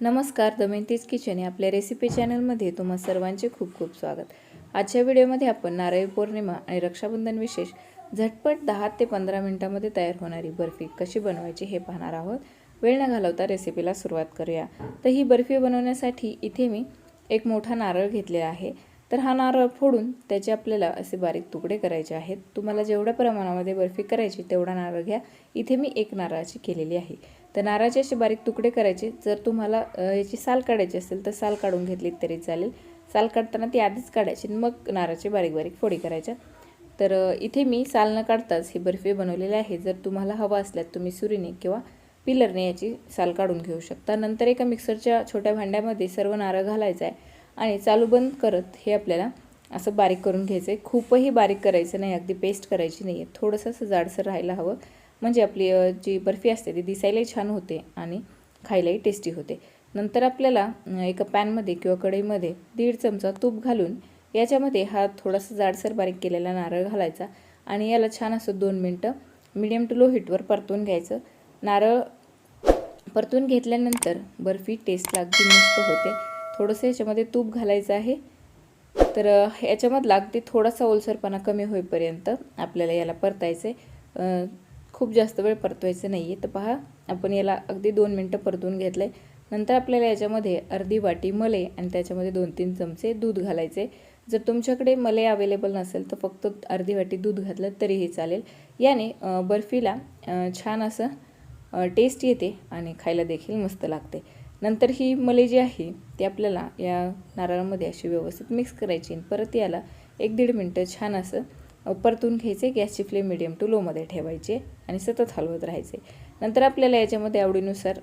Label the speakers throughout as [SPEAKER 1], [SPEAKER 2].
[SPEAKER 1] नमस्कार दमयंतीज किचन या आपल्या रेसिपी चॅनलमध्ये तुम्हा सर्वांचे खूप खूप स्वागत. आजच्या व्हिडिओमध्ये आपण नारळी पौर्णिमा आणि रक्षाबंधन विशेष झटपट दहा ते पंधरा मिनटामध्ये तयार होणारी बर्फी कशी बनवायची हे पाहणार आहोत. वेळ न घालवता रेसिपीला सुरुवात करूया. तर ही बर्फी बनवण्यासाठी इथे मी एक मोठा नारळ घेतलेला आहे. तर हा नारळ फोडून त्याचे आपल्याला असे बारीक तुकडे करायचे आहेत. तुम्हाला जेवढ्या प्रमाणामध्ये बर्फी करायची तेवढा नारळ घ्या. इथे मी एक नारळाची केलेली आहे. तर नारळाचे असे बारीक तुकडे करायचे. जर तुम्हाला याची साल काढायची असेल तर साल काढून घेतली तरी चालेल. साल काढताना ती आधीच काढायची आणि मग नारळाची बारीक बारीक फोडी करायच्या. तर इथे मी साल न काढताच ही बर्फी बनवलेली आहे. जर तुम्हाला हवा असल्यास तुम्ही सुरीने किंवा पिलरने याची साल काढून घेऊ शकता. नंतर एका मिक्सरच्या छोट्या भांड्यामध्ये सर्व नारळ घालायचं आहे आणि चालू बंद करत हे आपल्याला असं बारीक करून घ्यायचं आहे खूपही बारीक करायचं नाही अगदी पेस्ट करायची नाही आहे थोडंसं असं जाडसर राहायला हवं. म्हणजे आपली जी बर्फी असते ती दिसायलाही छान होते आणि खायलाही टेस्टी होते. नंतर आपल्याला एका पॅनमध्ये किंवा कढईमध्ये दीड चमचा तूप घालून याच्यामध्ये हा थोडासा जाडसर बारीक केलेला नारळ घालायचा आणि याला छान असं दोन मिनटं मिडियम टू लो हीटवर परतून घ्यायचं. नारळ परतून घेतल्यानंतर बर्फी टेस्टला अगदी मस्त होते. थोडंसं याच्यामध्ये तूप घालायचं आहे. तर याच्यामधला अगदी थोडासा ओलसरपणा कमी होईपर्यंत आपल्याला याला परतायचं आहे खूप जास्त वेळ परतवायचं नाही आहे तर पहा आपण याला अगदी दोन मिनटं परतून घेतलं आहे नंतर आपल्याला याच्यामध्ये अर्धी वाटी मले आणि त्याच्यामध्ये दोन तीन चमचे दूध घालायचे जर तुमच्याकडे मले अवेलेबल नसेल तर फक्त अर्धी वाटी दूध घातलं तरीही चालेल. याने बर्फीला छान असं टेस्ट येते आणि खायला देखील मस्त लागते. नंतर ही मले जी आहे ती आपल्याला या नारळामध्ये अशी व्यवस्थित मिक्स करायची परत याला एक दीड मिनटं छान असं परतून घ्यायचे गॅसची फ्लेम मिडियम टू लोमध्ये ठेवायचे आणि सतत हलवत राहायचे. नंतर आपल्याला याच्यामध्ये आवडीनुसार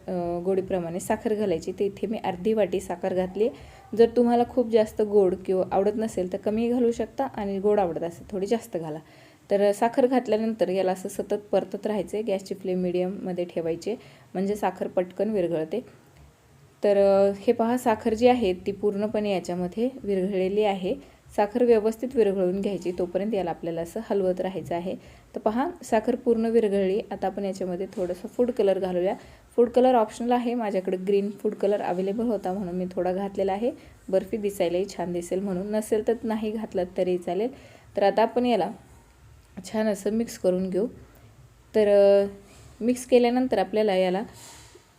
[SPEAKER 1] गोडीप्रमाणे साखर घालायची. तर इथे मी अर्धी वाटी साखर घातली. जर तुम्हाला खूप जास्त गोड किंवा आवडत नसेल तर कमी घालू शकता आणि गोड आवडत असेल थोडी जास्त घाला. तर साखर घातल्यानंतर याला असं सतत परतत राहायचे. गॅसची फ्लेम मिडियममध्ये ठेवायचे. म्हणजे साखर पटकन विरघळते. तर हे पहा साखर जी आहे ती पूर्णपणे याच्यामध्ये विरघळलेली आहे. साखर व्यवस्थित विरघळून घ्यायची तोपर्यंत याला आपल्याला असं हलवत राहायचं आहे. तर पहा साखर पूर्ण विरघळली. आता आपण याच्यामध्ये थोडंसं फूड कलर घालूया. फूड कलर ऑप्शनल आहे. माझ्याकडे ग्रीन फूड कलर अवेलेबल होता म्हणून मी थोडा घातलेला आहे. बर्फी दिसायलाही छान दिसेल म्हणून. नसेल तर नाही घातलं तरी चालेल. तर आता आपण याला छान असं मिक्स करून घेऊ. तर मिक्स केल्यानंतर आपल्याला याला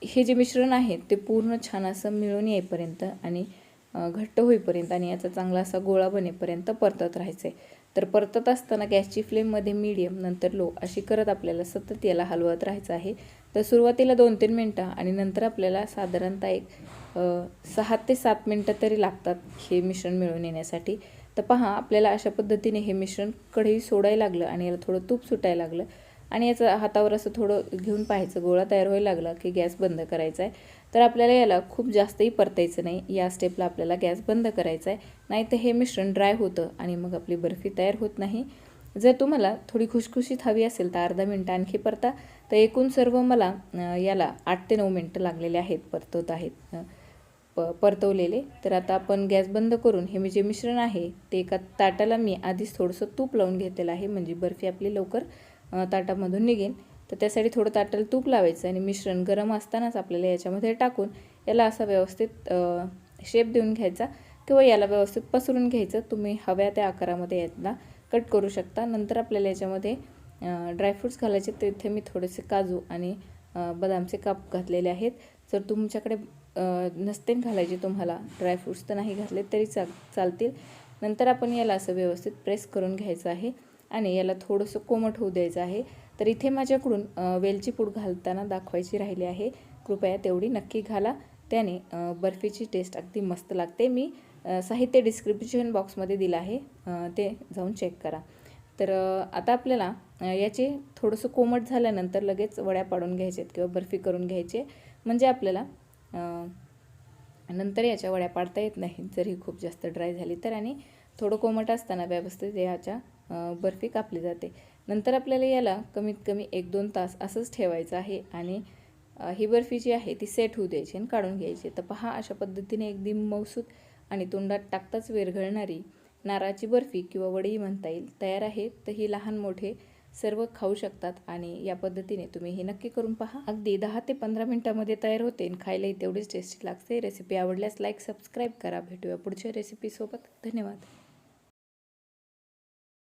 [SPEAKER 1] हे जे मिश्रण आहे ते पूर्ण छान असं मिळून येईपर्यंत आणि घट्ट होईपर्यंत आणि याचा चांगला असा गोळा बनेपर्यंत परतत राहायचं. आहे तर परतत असताना गॅसची फ्लेममध्ये मीडियम नंतर लो अशी करत आपल्याला सतत याला हलवत राहायचं आहे. तर सुरुवातीला दोन तीन मिनटं आणि नंतर आपल्याला साधारणतः एक सहा ते सात मिनटं तरी लागतात हे मिश्रण मिळून येण्यासाठी. तर पहा आपल्याला अशा पद्धतीने हे मिश्रण कढई सोडायला लागलं आणि याला थोडं तूप सुटायला लागलं. आणि याचं हातावर असं थोडं घेऊन पाहायचं. गोळा तयार व्हायला लागला की गॅस बंद करायचा आहे. तर आपल्याला याला खूप जास्तही परतायचं नाही. या स्टेपला आपल्याला गॅस बंद करायचा आहे. नाही तर हे मिश्रण ड्राय होतं आणि मग आपली बर्फी तयार होत नाही. जर तुम्हाला थोडी खुशखुशीत हवी असेल तर अर्धा मिनटं आणखी परता. तर एकूण सर्व मला याला आठ ते नऊ मिनटं लागलेले आहेत परतवत आहेत प परतवलेले. तर आता आपण गॅस बंद करून हे मी जे मिश्रण आहे ते एका ताटाला मी आधीच थोडंसं तूप लावून घेतलेलं आहे. म्हणजे बर्फी आपली लवकर ताटामधून निघेल. तर त्यासाठी थोडं ताटाला तूप लावायचं आणि मिश्रण गरम असतानाच आपल्याला याच्यामध्ये टाकून याला असा व्यवस्थित शेप देऊन घ्यायचा किंवा याला व्यवस्थित पसरून घ्यायचं. तुम्ही हव्या त्या आकारामध्ये यातला कट करू शकता. नंतर आपल्याला याच्यामध्ये ड्रायफ्रूट्स घालायचे तर इथे मी थोडेसे काजू आणि बदामचे काप घातलेले आहेत. जर तुमच्याकडे नसते घालायचे तुम्हाला ड्रायफ्रूट्स तर नाही घातले तरी चा चालतील. नंतर आपण याला असं व्यवस्थित प्रेस करून घ्यायचं आहे. आणि याला थोडंसं कोमट होऊ द्यायचं आहे. तर इथे माझ्याकडून वेलची पूड घालताना दाखवायची राहिली आहे. कृपया तेवढी नक्की घाला. त्याने बर्फीची टेस्ट अगदी मस्त लागते. मी साहित्य डिस्क्रिप्शन बॉक्समध्ये दिलं आहे. ते जाऊन चेक करा. तर आता आपल्याला याचे थोडंसं कोमट झाल्यानंतर लगेच वड्या पाडून घ्यायच्यात किंवा बर्फी करून घ्यायचे. म्हणजे आपल्याला नंतर याच्या वड्या पाडता येत नाही जर ही खूप जास्त ड्राय झाली तर आणि थोडं कोमट असताना व्यवस्थित याच्या बर्फी कापली जाते. नंतर आपल्याला याला कमीत कमी एक दोन तास असंच ठेवायचं आहे आणि ही बर्फी जी आहे ती सेट होऊ द्यायची आणि काढून घ्यायची. तर पहा अशा पद्धतीने एकदम मौसूद आणि तोंडात टाकताच विरघळणारी नारळाची बर्फी किंवा वडीही म्हणता येईल तयार आहे. तर ही लहान मोठे सर्व खाऊ शकतात आणि या पद्धतीने तुम्ही हे नक्की करून पहा. अगदी दहा ते पंधरा मिनिटामध्ये तयार होते आणि खायलाही तेवढीच टेस्टी लागते. रेसिपी आवडल्यास लाईक सबस्क्राईब करा. भेटूया पुढच्या रेसिपीसोबत धन्यवाद.